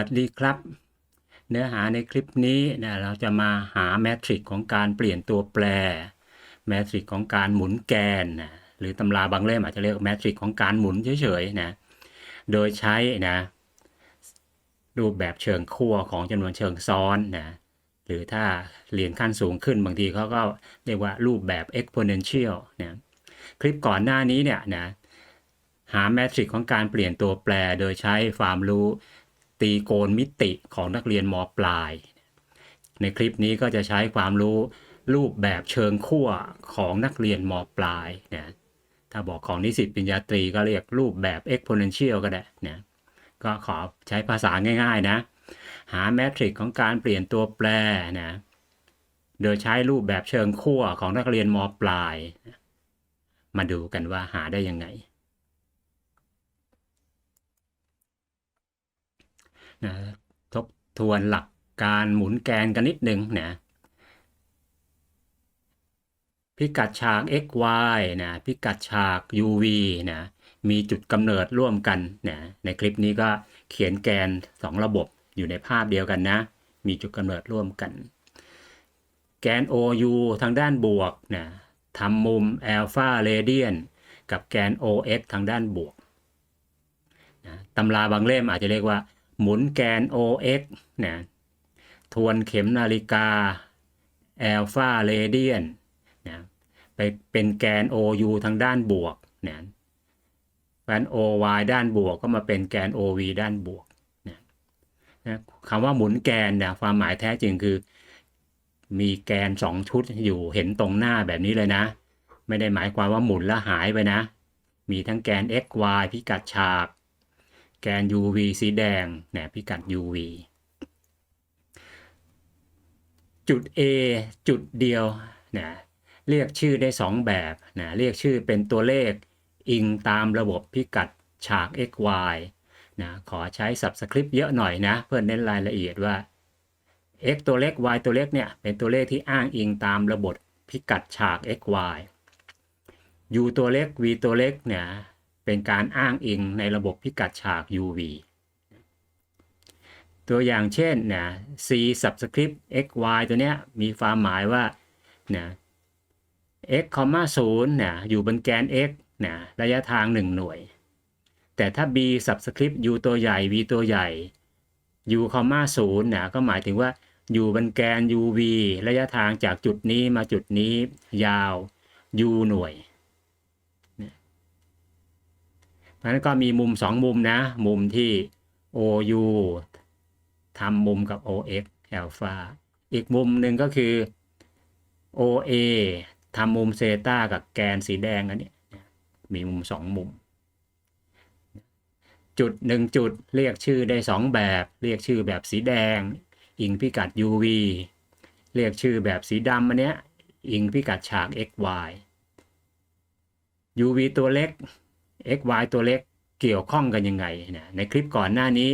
สวัสดีครับ เนื้อหาในคลิปนี้นะเราจะมาหาแมทริกของการเปลี่ยนตัวแปร แมทริกของการหมุนแกนนะหรือตำราบางเล่มอาจจะเรียกแมทริกของการหมุนเฉยๆนะโดยใช้นะรูปแบบเชิงขั้วของจำนวนเชิงซ้อนนะหรือถ้าเรียนขั้นสูงขึ้นบางทีเขาก็เรียกว่ารูปแบบ exponential นะคลิปก่อนหน้านี้เนี่ยนะหาแมทริกของการเปลี่ยนตัวแปรโดยใช้ความรู้ ตีโกณมิติของนักเรียนมปลาย ในคลิปนี้ก็จะใช้ความรู้รูปแบบเชิงขั้วของนักเรียนมปลายนะถ้าบอกของนิสิตปริญญาตรีก็เรียกรูปแบบ exponential ก็ได้นะก็ขอใช้ภาษาง่าย ๆนะ หาแมทริกของการเปลี่ยนตัวแปรนะโดยใช้รูปแบบเชิงขั้วของนักเรียนมปลาย มาดูกันว่าหาได้ยังไง นะทบทวนหลักการหมุนแกนกันนิดหนึ่งนะพิกัดฉาก x y นะพิกัดฉาก u v นะมีจุดกำเนิดร่วมกันนะในคลิปนี้ก็เขียนแกน 2 ระบบอยู่ในภาพเดียวกันนะ มีจุดกำเนิดร่วมกัน แกน o u ทางด้านบวกนะทำมุมอัลฟาเรเดียนกับแกน o x ทางด้านบวกนะตำราบางเล่มอาจจะเรียกว่า หมุนแกน OX นะทวนเข็มนาฬิกาแอลฟาเรเดียนนะไปเป็นแกน OU ทางด้านบวกนะแกน OY ด้านบวกก็มาเป็นแกน OV ด้านบวกนะนะคำว่าหมุนแกนนะความหมายแท้จริงคือ มีแกน 2 ชุดอยู่เห็นตรงหน้าแบบนี้เลยนะ ไม่ได้หมายความว่าหมุนแล้วหายไปนะ มีทั้งแกน XY พิกัดฉาก แกน UV สีแดงแนพิกัด UV จุด A จุดเดียวนะเรียกชื่อได้ 2 แบบนะเรียกชื่อเป็นตัวเลขอิงตามระบบพิกัดฉาก XY นะขอใช้ subscript เยอะหน่อยนะ เพื่อเน้นรายละเอียดว่า x ตัวเล็ก y ตัวเล็กเนี่ยเป็นตัวเลขที่อ้างอิงตามระบบพิกัดฉาก xy u ตัวเล็ก v ตัวเล็กเนี่ย เป็นการอ้างอิงในระบบพิกัดฉาก UV ตัวอย่างเช่นนะ c subscript x y ตัวเนี้ยมีความหมายว่านะ x 0นะอยู่บนแกน x นะระยะทาง 1 หน่วย แต่ถ้า b subscript u ตัวใหญ่ v ตัวใหญ่ u 0นะก็หมายถึงว่าอยู่บนแกน uv ระยะทางจากจุดนี้มาจุดนี้ยาว u หน่วย เพราะฉะนั้นก็มีมุม 2 มุมนะ มุมที่ OU ทำมุมกับ OX อัลฟาอีกมุมหนึ่งก็คือ OA ทำมุมเซตากับแกนสีแดงอันนี้มีมุม 2 มุม จุดหนึ่งจุดเรียกชื่อได้ 2 แบบ เรียกชื่อแบบสีแดง อิงพิกัด UV เรียกชื่อแบบสีดำอันเนี้ยอิงพิกัดฉาก XY UV ตัวเล็ก x y ตัวเล็กเกี่ยวข้องกันยังไงนะในคลิปก่อนหน้านี้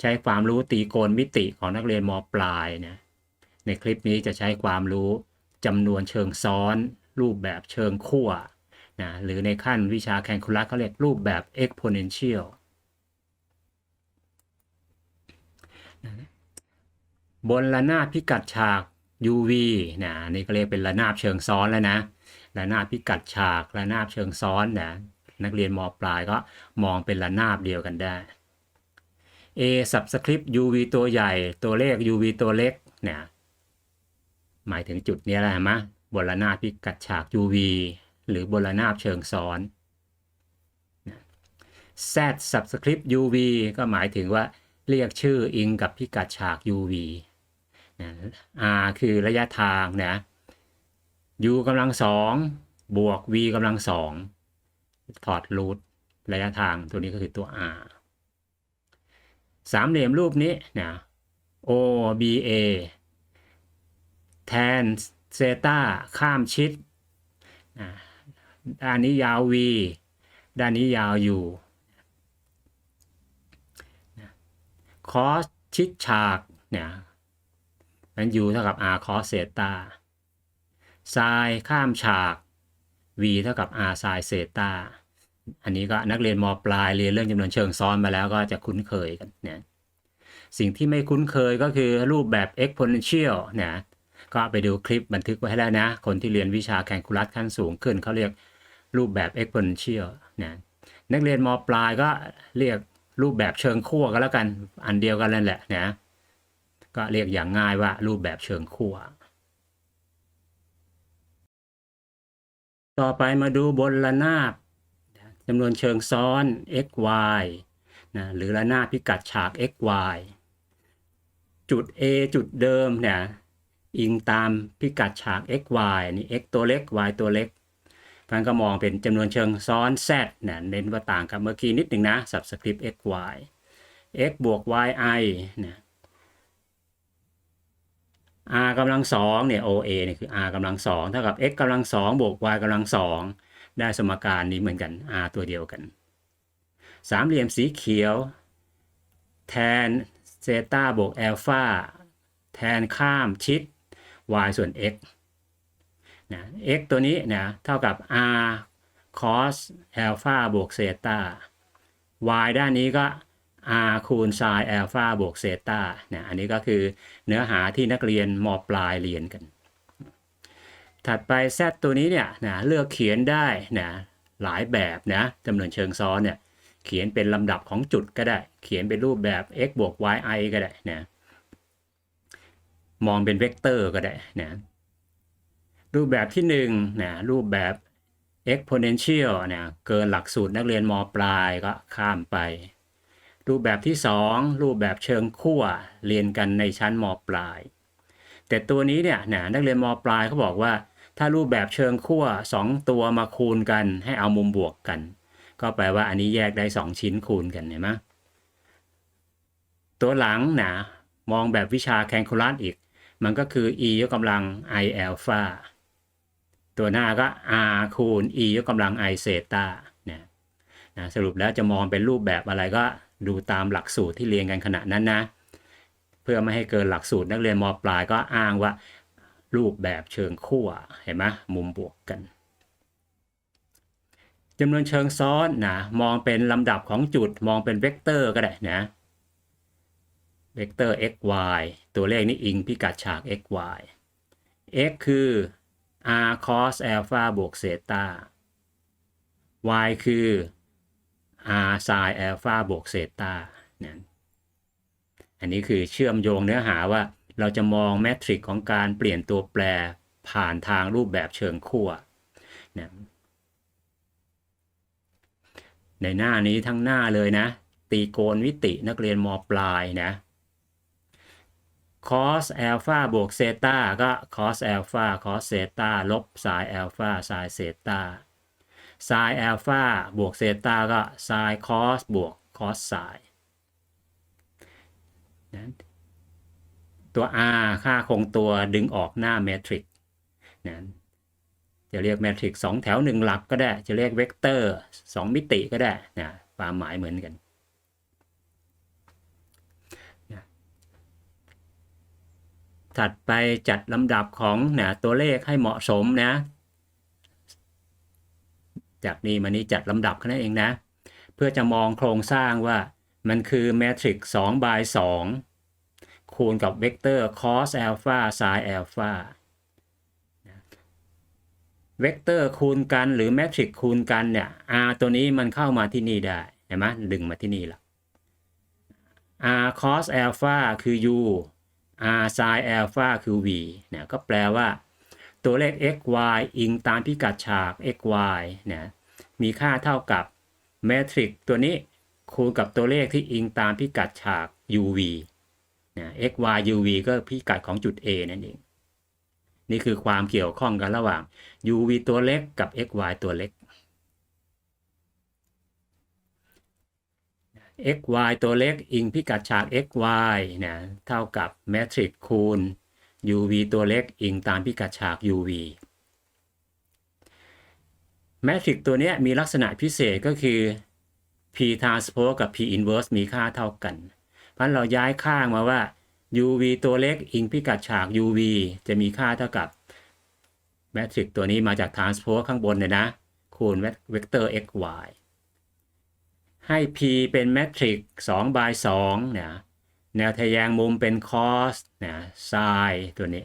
ใช้ความรู้ตีโกณมิติของนักเรียนมปลายนะในคลิปนี้จะใช้ความรู้จำนวนเชิงซ้อน รูปแบบเชิงขั้วนะหรือในขั้นวิชาแคลคูลัสเขาเรียกรูปแบบ exponential บนระนาบพิกัดฉาก UV นะนี่ก็เรียกเป็นระนาบเชิงซ้อนแล้วนะระนาบพิกัดฉากระนาบเชิงซ้อนนะ นักเรียนมปลายก็มองเป็นระนาบเดียวกันได้ A subscript UV ตัวใหญ่ตัวเลข UV ตัวเล็กเนี่ยหมายถึงจุดนี้แหละไหมบนระนาบพิกัดฉาก UV หรือบนระนาบเชิงซ้อน Z subscript UV ก็หมายถึงว่าเรียกชื่ออิงกับพิกัดฉาก UV นะ R คือระยะทางนะ U กำลังสองบวก V กำลังสอง ถอดรูทระยะทางตัวนี้ก็คือตัว r สามเหลี่ยมรูปนี้นะ OBA แทนเซตาข้ามชิดด้านนี้ยาว V ด้านนี้ยาว U คอสชิดฉากเนี่ยนั้น U เท่ากับ R คอสเซตาไซข้ามฉาก v เท่ากับ r ไซน์เซตาอันนี้ก็นักเรียนมปลายเรียนเรื่องจำนวนเชิงซ้อนมาแล้วก็จะคุ้นเคยกันเนี่ยสิ่งที่ไม่คุ้นเคยก็คือรูปแบบ exponential นะก็ไปดูคลิปบันทึกไว้ให้แล้วนะ คนที่เรียนวิชาแคลคูลัสขั้นสูงขึ้นเขาเรียกรูปแบบ exponential นะนักเรียนมปลายก็เรียกรูปแบบเชิงขั้วก็แล้วกันอันเดียวกันนั่นแหละนะก็เรียกอย่างง่ายว่ารูปแบบเชิงขั้ว ต่อไปมาดูบนระนาบจำนวนเชิงซ้อน x y นะหรือระนาบพิกัดฉาก x y จุด A จุดเดิมเนี่ยอิงตามพิกัดฉาก x y นี่ x ตัวเล็ก y ตัวเล็กพันก็มองเป็นจำนวนเชิงซ้อน z เนี่ยเน้นว่าต่างกับเมื่อกี้นิดหนึ่งนะ subscript x y x บวก y i เนี่ย r กำลังสองเนี่ย OA เนี่ยคือ r กำลังสองเท่ากับ x กำลังสองบวก y กำลังสองได้สมการนี้เหมือนกัน r ตัวเดียวกัน สามเหลี่ยมสีเขียว แทนเซต้าบวกแอลฟาแทนข้ามชิด y ส่วน x นะ x ตัวนี้นะเท่ากับ r cos แอลฟาบวกเซต้า y ด้านนี้ก็ r คูณ sin แอลฟาบวกเซต้าเนี่ยอันนี้ก็คือเนื้อหาที่นักเรียนมปลายเรียนกัน ถัดไป z ตัวนี้เนี่ยนะเลือกเขียนได้นะหลายแบบนะจำนวนเชิงซ้อนเนี่ยเขียนเป็นลำดับของจุดก็ได้ เขียนเป็นรูปแบบ x บวก y i ก็ได้นะมองเป็นเวกเตอร์ก็ได้นะรูปแบบที่1นะรูปแบบ exponential นะเกินหลักสูตรนักเรียนมปลายก็ข้ามไป รูปแบบที่ 2 รูปแบบเชิงขั้วเรียนกันในชั้นมปลาย แต่ตัวนี้เนี่ยนะนักเรียนมปลายเขาบอกว่า ถ้ารูปแบบเชิงขั้ว2 ตัวมาคูณกัน ให้เอามุมบวกกัน ก็แปลว่าอันนี้แยกได้ 2 ชิ้นคูณกันเห็นไหมตัวหลังนะมองแบบวิชาแคลคูลัสอีก มันก็คือ e ยกกำลัง i อ l p h a ตัวหน้าก็ r คูณ e ยกกำลัง i เซตา นะสรุปแล้วจะมองเป็นรูปแบบอะไรก็ดูตามหลักสูตรที่เรียนกันขณะนั้นนะ เพื่อไม่ให้เกินหลักสูตรนักเรียนมปลายก็อ้างว่า รูปแบบเชิงขั้วเห็นไหมมุมบวกกันจำนวนเชิงซ้อนนะมองเป็นลำดับของจุดมองเป็นเวกเตอร์ก็ได้นะเวกเตอร์ x y ตัวเลขนี้อิงพิกัดฉาก x y x คือ r cos alpha บวกเซตา y คือ r sin alpha บวกเซตานะอันนี้คือเชื่อมโยงเนื้อหาว่าเราจะมองแมทริกของการเปลี่ยนตัวแปรผ่านทางรูปแบบเชิงขั้วนะในหน้านี้ทั้งหน้าเลยนะ ตีโกณวิตินักเรียนมปลายนะ cos alpha บวกเซตาก็ cos alpha cos เซตาลบ sin alpha sin เซตา sin alpha บวกเซตาก็ sin cos บวก cos sin นะตัว r ค่าคงตัวดึงออกหน้าเมทริกนะจะเรียกเมทริก2แถว1หลักก็ได้ จะเรียกเวกเตอร์2มิติก็ได้นะความหมายเหมือนกันถัดไปจัดลำดับของนะตัวเลขให้เหมาะสมนะ จากนี้มานี้จัดลำดับแค่นั้นเองนะ เพื่อจะมองโครงสร้างว่ามันคือเมทริกซ์2 by 2 คูณกับเวกเตอร์ cos alpha sin alpha เวกเตอร์คูณกันหรือแมทริกซ์คูณกันเนี่ย r ตัวนี้มันเข้ามาที่นี่ได้เห็นไหมดึงมาที่นี่ละ r cos alpha คือ u r sin alpha คือ v เนี่ยก็แปลว่าตัวเลข x y อิงตามพิกัดฉาก x y เนี่ย มีค่าเท่ากับแมทริกตัวนี้คูณกับตัวเลขที่อิงตามพิกัดฉาก u v เนี่ย x y u v ก็พิกัดของจุด A นั่นเอง นี่คือความเกี่ยวข้องกันระหว่าง uv ตัวเล็กกับ xy ตัวเล็ก xy ตัวเล็กอิงพิกัดฉาก xy นะเท่ากับแมทริกคูณ uv ตัวเล็กอิงตามพิกัดฉาก uv แมทริกตัวนี้มีลักษณะพิเศษก็คือ p transpose กับ p inverse มีค่าเท่ากัน เพราะเราย้ายข้างมาว่า uv ตัวเล็กอิงพิกัดฉาก uv จะมีค่าเท่ากับแมทริกตัวนี้มาจาก transpose ข้างบนเนี่ยนะ คูณเวกเตอร์ xy ให้ p เป็นแมทริก2 by 2เนี่ยแนวทะแยงมุมเป็น cos เนะ sin ตัวนี้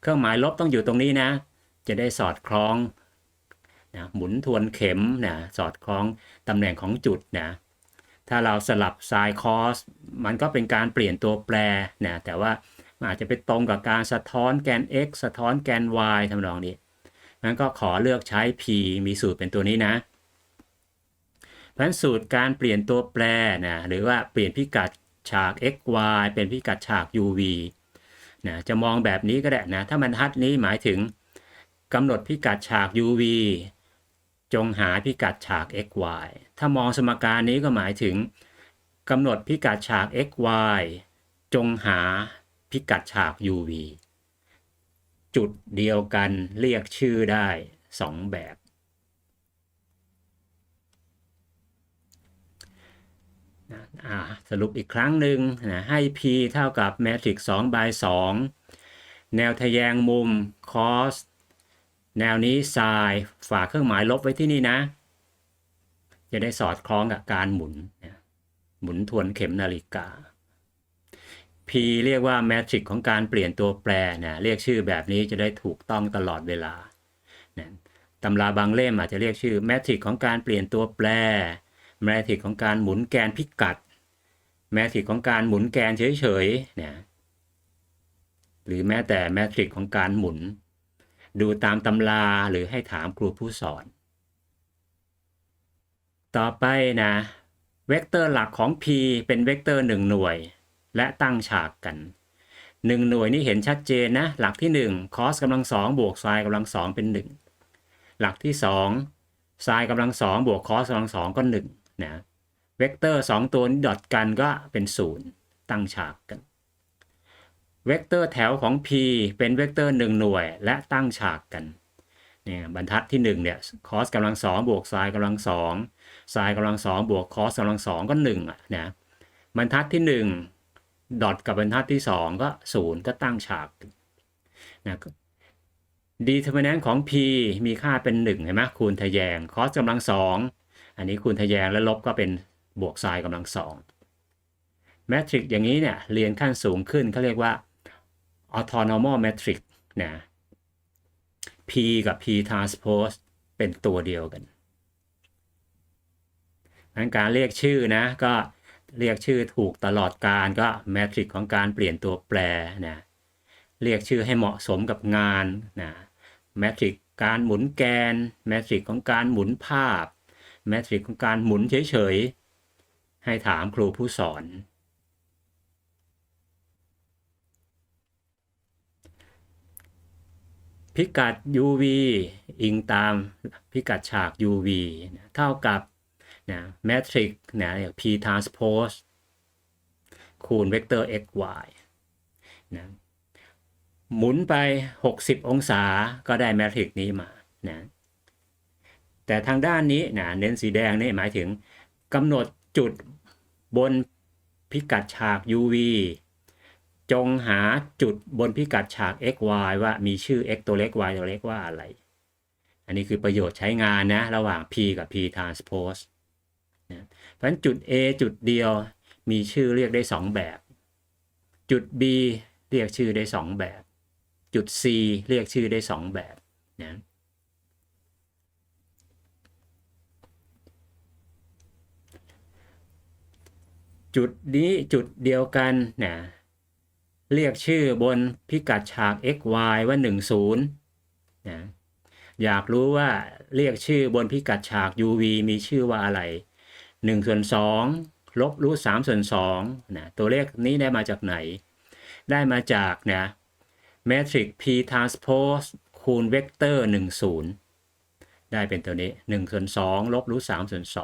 เครื่องหมายลบต้องอยู่ตรงนี้นะ จะได้สอดคล้อง นะหมุนทวนเข็มนะสอดคล้องตำแหน่งของจุดนะถ้าเราสลับ sin cos มันก็เป็นการเปลี่ยนตัวแปรนะแต่ว่ามันอาจจะไปตรงกับการสะท้อนแกน x สะท้อนแกน y ทำนองนี้นั้นก็ขอเลือกใช้ p มีสูตรเป็นตัวนี้นะพันสูตรการเปลี่ยนตัวแปรนะหรือว่าเปลี่ยนพิกัดฉาก x y เป็นพิกัดฉาก u v นะจะมองแบบนี้ก็ได้นะถ้ามันทัดนี้หมายถึงกำหนดพิกัดฉาก u v จงหาพิกัดฉาก x y ถ้ามองสมการนี้ก็หมายถึงกำหนดพิกัดฉาก x y จงหาพิกัดฉาก u v จุดเดียวกันเรียกชื่อได้ 2 แบบ สรุปอีกครั้งหนึ่งนะให้ p เท่ากับแมทริกซ์2 by 2 แนวทะแยงมุม cos แนวนี้ sin ฝากเครื่องหมายลบไว้ที่นี่นะ จะได้สอดคล้องกับการหมุน หมุนทวนเข็มนาฬิกา p เรียกว่าแมทริกของการเปลี่ยนตัวแปรนะเรียกชื่อแบบนี้จะได้ถูกต้องตลอดเวลานะตำราบางเล่มอาจจะเรียกชื่อแมทริกของการเปลี่ยนตัวแปรแมทริกของการหมุนแกนพิกัด แมทริกของการหมุนแกนเฉยๆนะหรือแม้แต่แมทริกของการหมุน ดูตามตำราหรือให้ถามครูผู้สอน ต่อไปนะ เวกเตอร์หลักของ p เป็นเวกเตอร์1หน่วย และตั้งฉากกัน1หน่วยนี่เห็นชัดเจนนะ หลักที่ 1 cos กำลัง2บวก sin กำลัง2เป็น 1 หลักที่ 2 sin กำลัง2บวก cos กำลัง2ก็1นะเวกเตอร์ 2 ตัวนี้ดอทกันก็เป็น 0 ตั้งฉากกัน เวกเตอร์แถวของ p เป็นเวกเตอร์ 1 หน่วย และตั้งฉากกันเนี่ยบรรทัดที่1เนี่ย cos กำลัง2บวก sin กำลัง2 sin กำลัง2บวก cos กำลัง2ก็1อะนะบรรทัดที่ 1 ดอทกับบรรทัดที่ 2 ก็ 0 ก็ตั้งฉากนะ determinant ของ p มีค่าเป็น1เห็นไหมคูณทะแยง cos กำลัง2อันนี้คูณทะแยงและลบก็เป็นบวก sin กำลัง2แมทริกอย่างนี้เนี่ยเรียนขั้นสูงขึ้นเขาเรียกว่า autonomal matrix นะ p กับ p transpose เป็นตัวเดียวกันงั้นการเรียกชื่อนะก็เรียกชื่อถูกตลอดการก็แมทริกของการเปลี่ยนตัวแปรนะเรียกชื่อให้เหมาะสมกับงานนะแมทริกการหมุนแกนแมทริกของการหมุนภาพแมทริกของการหมุนเฉยๆให้ถามครูผู้สอน พิกัด UV อิงตามพิกัดฉาก UV นะเท่ากับนะแมทริกนะ P transpose คูณเวกเตอร์ x y นะหมุนไป 60 องศาก็ได้แมทริกนี้มานะแต่ทางด้านนี้นะเน้นสีแดงนี่หมายถึงกำหนดจุดบนพิกัดฉาก UV จงหาจุดบนพิกัดฉาก xy ว่ามีชื่อ x ตัวเล็ก y ตัวเล็กว่าอะไร อันนี้คือประโยชน์ใช้งานนะ ระหว่าง p กับ p transpose นะเพราะฉะนั้นจุด A จุดเดียวมีชื่อเรียกได้ 2 แบบ จุด B เรียกชื่อได้ 2 แบบ จุด C เรียกชื่อได้ 2 แบบนะจุดนี้จุดเดียวกันนะ เรียกชื่อบนพิกัดฉาก x y ว่า 10นะอยากรู้ว่าเรียกชื่อบนพิกัดฉาก uv มีชื่อว่าอะไร1ส่วน2ลบรูท3ส่วน2นะตัวเลขนี้ได้มาจากไหน ได้มาจากนะแมทริก p transpose คูณเวกเตอร์ 1 0 ได้เป็นตัวนี้1ส่วน2ลบรูท3ส่วน2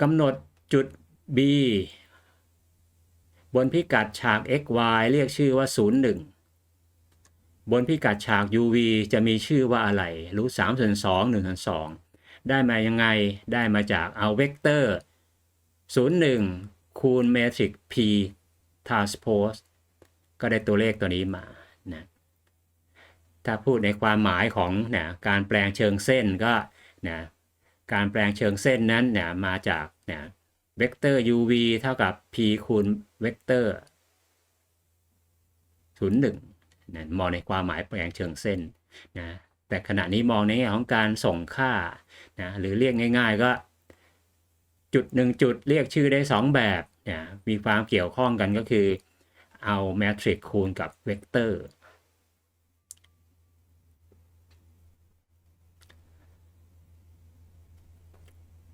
กำหนดจุด b บนพิกัดฉาก x y เรียกชื่อว่า 0 1 บนพิกัดฉาก uv จะมีชื่อว่าอะไรรูท3ส่วน2 1ส่วน2ได้มายังไงได้มาจากเอาเวกเตอร์ 0 1 คูณเมทริก p transpose ก็ได้ตัวเลขตัวนี้มานะถ้าพูดในความหมายของนะการแปลงเชิงเส้นก็นะการแปลงเชิงเส้นนั้นนะมาจากนะ เวกเตอร์ uv เท่ากับ p คูณเวกเตอร์01นะมองในความหมายแปลงเชิงเส้นนะแต่ขณะนี้มองในแง่ของการส่งค่านะหรือเรียกง่าย ๆ ก็จุดหนึ่งจุดเรียกชื่อได้ 2 แบบนะมีความเกี่ยวข้องกันก็คือเอาแมทริกคูณกับเวกเตอร์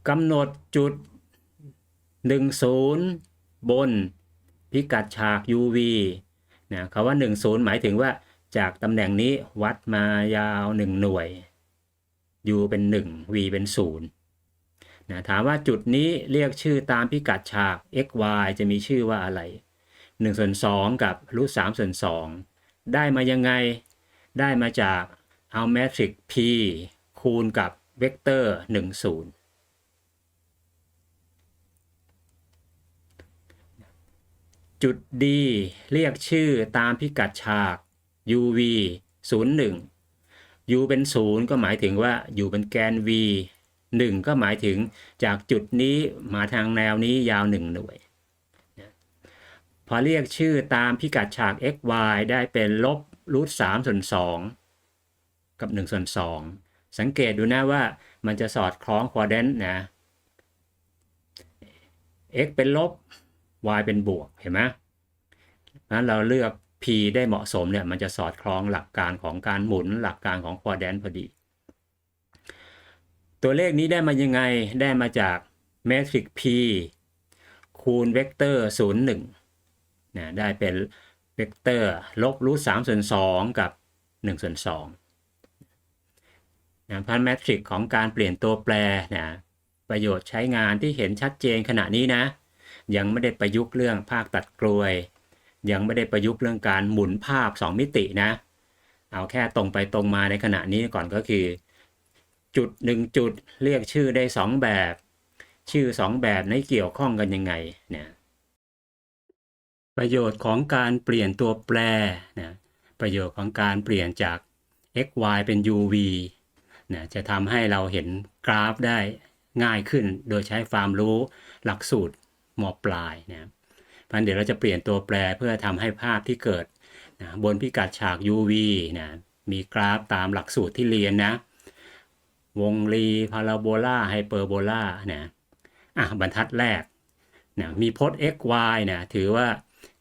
กำหนดจุด 10 บน พิกัดฉาก UV นะคำว่า 10 หมายถึงว่าจากตำแหน่งนี้วัดมายาว 1 หน่วย U เป็น 1 V เป็น0นะถามว่าจุดนี้เรียกชื่อตามพิกัดฉาก x y จะมีชื่อว่าอะไร1ส่วน2กับรูท3ส่วน2ได้มายังไง ได้มาจากเอาแมทริก P คูณกับเวกเตอร์ 1 0 จุด D เรียกชื่อตามพิกัดฉาก UV 01 U เป็น 0 ก็หมายถึงว่าอยู่เป็นแกน V 1 ก็หมายถึงจากจุดนี้มาทางแนวนี้ยาว 1 หน่วย พอเรียกชื่อตามพิกัดฉาก xy ได้เป็นลบรูท3ส่วน2กับ 1 ส่วน 2 สังเกตดูนะว่ามันจะสอดคล้องควอเดนนะ x เป็นลบ y เป็นบวกเห็นไหมนั้นเราเลือก p ได้เหมาะสมเนี่ยมันจะสอดคล้องหลักการของการหมุนหลักการของควอแดนพอดี ตัวเลขนี้ได้มายังไงได้มาจากเมทริก p คูณเวกเตอร์ 01นะได้เป็นเวกเตอร์ลบรูท3ส่วน2กับ1ส่วน2นะพันแมทริกของการเปลี่ยนตัวแปรนะประโยชน์ใช้งานที่เห็นชัดเจนขณะนี้นะ ยังไม่ได้ประยุกต์เรื่องภาคตัดกลวย ยังไม่ได้ประยุกต์เรื่องการหมุนภาพ 2 มิตินะ เอาแค่ตรงไปตรงมาในขณะนี้ก่อนก็คือ จุด 1 จุดเรียกชื่อได้ 2 แบบ ชื่อ 2 แบบในเกี่ยวข้องกันยังไงเนี่ยประโยชน์ของการเปลี่ยนตัวแปรนะประโยชน์ของการเปลี่ยนจาก x y เป็น u v นะจะทำให้เราเห็นกราฟได้ง่ายขึ้นโดยใช้ความรู้หลักสูตร มปลายนะพันเดี๋ยวเราจะเปลี่ยนตัวแปรเพื่อทำให้ภาพที่เกิดนะบนพิกัดฉาก UV นะมีกราฟตามหลักสูตรที่เรียนนะ วงรีพาราโบลาไฮเปอร์โบลานะอะบรรทัดแรกนะมีพจน์ x y นะถือว่า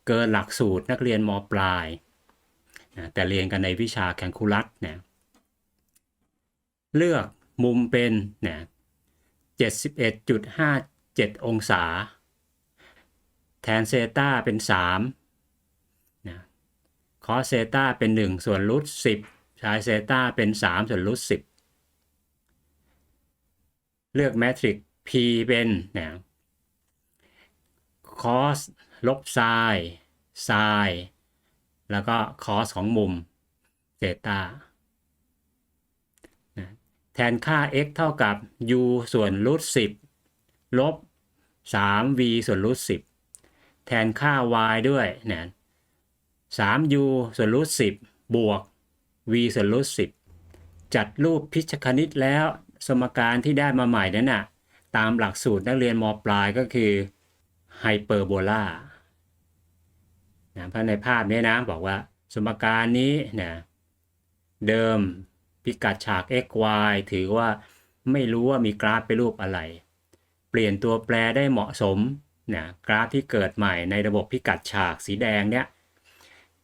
เกินหลักสูตรนักเรียนมปลายนะแต่เรียนกันในวิชาแคลคูลัสนะเลือกมุมเป็นนะ71.57 องศา แทนเซตาเป็น3นะคอสเซตาเป็น 1 ส่วนรูท10ชายเซตาเป็น 3 ส่วนรูท10 เลือกแมทริก P เป็นนะคอสลบไซน์ไซน์แล้วก็คอสของมุมเซตาแทนค่า x เท่ากับ u ส่วนรูท10 ลบ 3v ส่วนรูท10 แทนค่า y ด้วยนะ 3u ส่วนรูท10บวก v ส่วนรูท10จัดรูปพิชคณิตแล้วสมการที่ได้มาใหม่นั้นนะ่ะตามหลักสูตรนักเรียนมปลายก็คือไฮเปอร์โบลานะเพราะในภาพนี้นะบอกว่าสมการนี้นะเดิมพิกัดฉาก x y ถือว่าไม่รู้ว่ามีกราฟเป็นรูปอะไร เปลี่ยนตัวแปรได้เหมาะสม นะกราฟที่เกิดใหม่ในระบบพิกัดฉากสีแดงเนี่ย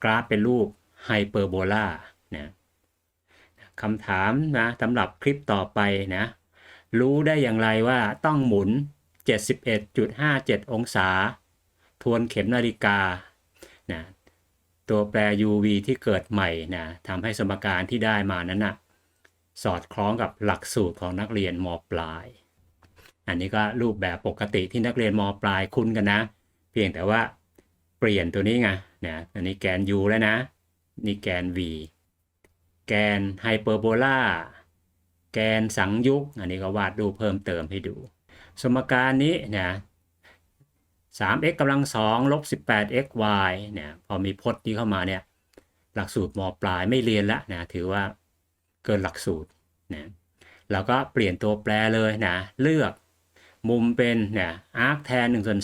กราฟเป็นรูปไฮเปอร์โบลานะคำถามนะสำหรับคลิปต่อไปนะรู้ได้อย่างไรว่าต้องหมุน 71.57 องศา ทวนเข็มนาฬิกานะตัวแปร UV ที่เกิดใหม่นะทำให้สมการที่ได้มานั้นนะสอดคล้องกับหลักสูตรของนักเรียนมปลาย อันนี้ก็รูปแบบปกติที่นักเรียนมปลายคุ้นกันนะ เพียงแต่ว่าเปลี่ยนตัวนี้ไงนะอันนี้แกน u แล้วนะ นี่แกน v แกนไฮเปอร์โบลาแกนสังยุกอันนี้ก็วาดรูปเพิ่มเติมให้ดู สมการนี้นะ 3x กำลัง2ลบ 18xy เนี่ยพอมีพจน์นี้เข้ามาเนี่ยหลักสูตรมปลายไม่เรียนละนะถือว่าเกินหลักสูตรนะเราก็เปลี่ยนตัวแปรเลยนะเลือก มุมเป็นเนี่ยอาร์คแทน1ส่วน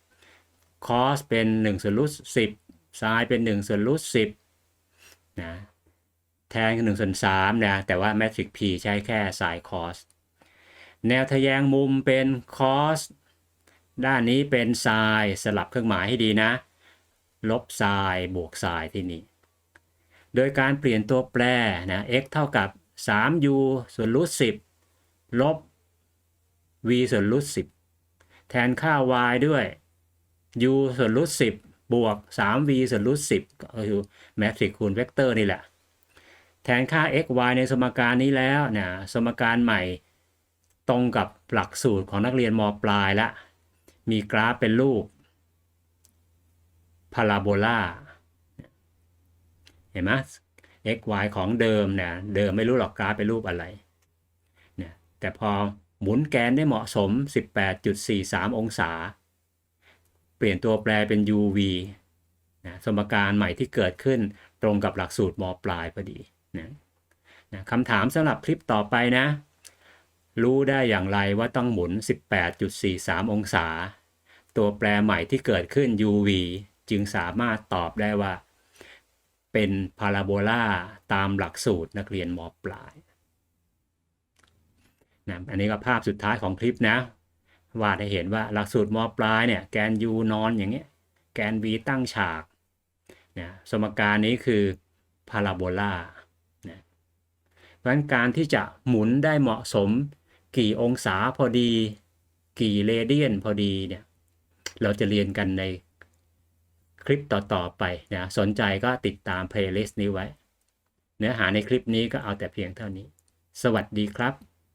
3คอสเป็น1ส่วนรูท10ไซน์เป็น1ส่วนรูท10นะแทนคือ1ส่วน3นะแต่ว่าแมทริก P ใช้แค่ไซน์คอสแนวทะแยงมุมเป็นคอสด้านนี้เป็นไซน์สลับเครื่องหมายให้ดีนะ ลบไซน์บวกไซน์ที่นี่โดยการเปลี่ยนตัวแปรนะ x เท่ากับ 3u ส่วนรูท10 ลบ v ส่วนรูท10แทนค่า y ด้วย u ส่วนรูท10บวก 3v ส่วนรูท10ก็คือแมทริกซ์คูณเวกเตอร์นี่แหละ แทนค่า x y ในสมการนี้แล้วนะสมการใหม่ตรงกับหลักสูตรของนักเรียนมปลายละมีกราฟเป็นรูปพาราโบลาเห็นไหม x y ของเดิมเนี่ยเดิมไม่รู้หรอกกราฟเป็นรูปอะไรเนี่ยแต่พอ หมุนแกนได้เหมาะสม 18.43 องศา เปลี่ยนตัวแปรเป็น uv นะสมการใหม่ที่เกิดขึ้นตรงกับหลักสูตรมปลายพอดีนะนะคำถามสำหรับคลิปต่อไปนะ รู้ได้อย่างไรว่าต้องหมุน 18.43 องศา ตัวแปรใหม่ที่เกิดขึ้น uv จึงสามารถตอบได้ว่า เป็นพาราโบลาตามหลักสูตรนักเรียนมปลาย นะอันนี้ก็ภาพสุดท้ายของคลิปนะวาดให้เห็นว่าหลักสูตรมปลายเนี่ยแกน u นอนอย่างเงี้ยแกน v ตั้งฉากนะสมการนี้คือพาราโบลานะเพราะฉะนั้นการที่จะหมุนได้เหมาะสมกี่องศาพอดี กี่เรเดียนพอดีเนี่ยเราจะเรียนกันในคลิปต่อ ๆ ไปนะสนใจก็ติดตามเพลย์ลิสต์นี้ไว้ เนื้อหาในคลิปนี้ก็เอาแต่เพียงเท่านี้ สวัสดีครับ